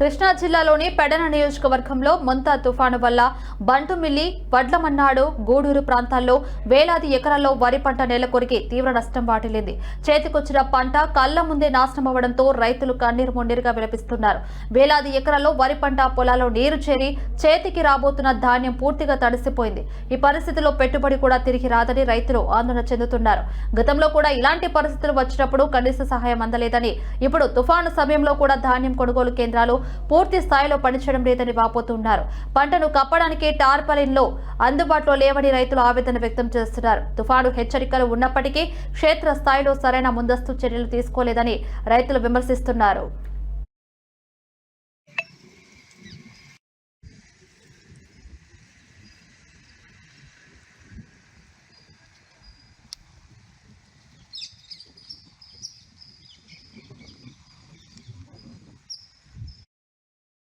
కృష్ణా జిల్లాలోని పెడన నియోజకవర్గంలో మొంతా తుఫాను వల్ల బంటుమిల్లి వడ్లమన్నాడు గూడూరు ప్రాంతాల్లో వేలాది ఎకరాల్లో వరి పంట నెలకొరికి తీవ్ర నష్టం వాటిల్లింది. చేతికొచ్చిన పంట కళ్ళ ముందే నాశనం అవ్వడంతో రైతులు కన్నీరు మొండిరుగా విలపిస్తున్నారు. వేలాది ఎకరాల్లో వరి పంట పొలాల్లో నీరు చేరి చేతికి రాబోతున్న ధాన్యం పూర్తిగా తడిసిపోయింది. ఈ పరిస్థితిలో పెట్టుబడి కూడా తిరిగి రాదని రైతులు ఆందోళన చెందుతున్నారు. గతంలో కూడా ఇలాంటి పరిస్థితులు వచ్చినప్పుడు కనీస సహాయం అందలేదని ఇప్పుడు తుఫాను సమయంలో కూడా ధాన్యం కొనుగోలు కేంద్రాలు పూర్తి స్థాయిలో పనిచేయడం లేదని వాపోతున్నారు. పంటను కప్పడానికి టార్పలిన్లో అందుబాటులో లేవని రైతులు ఆవేదన వ్యక్తం చేస్తున్నారు. తుఫాను హెచ్చరికలు ఉన్నప్పటికీ క్షేత్ర స్థాయిలో సరైన ముందస్తు చర్యలు తీసుకోలేదని రైతులు విమర్శిస్తున్నారు.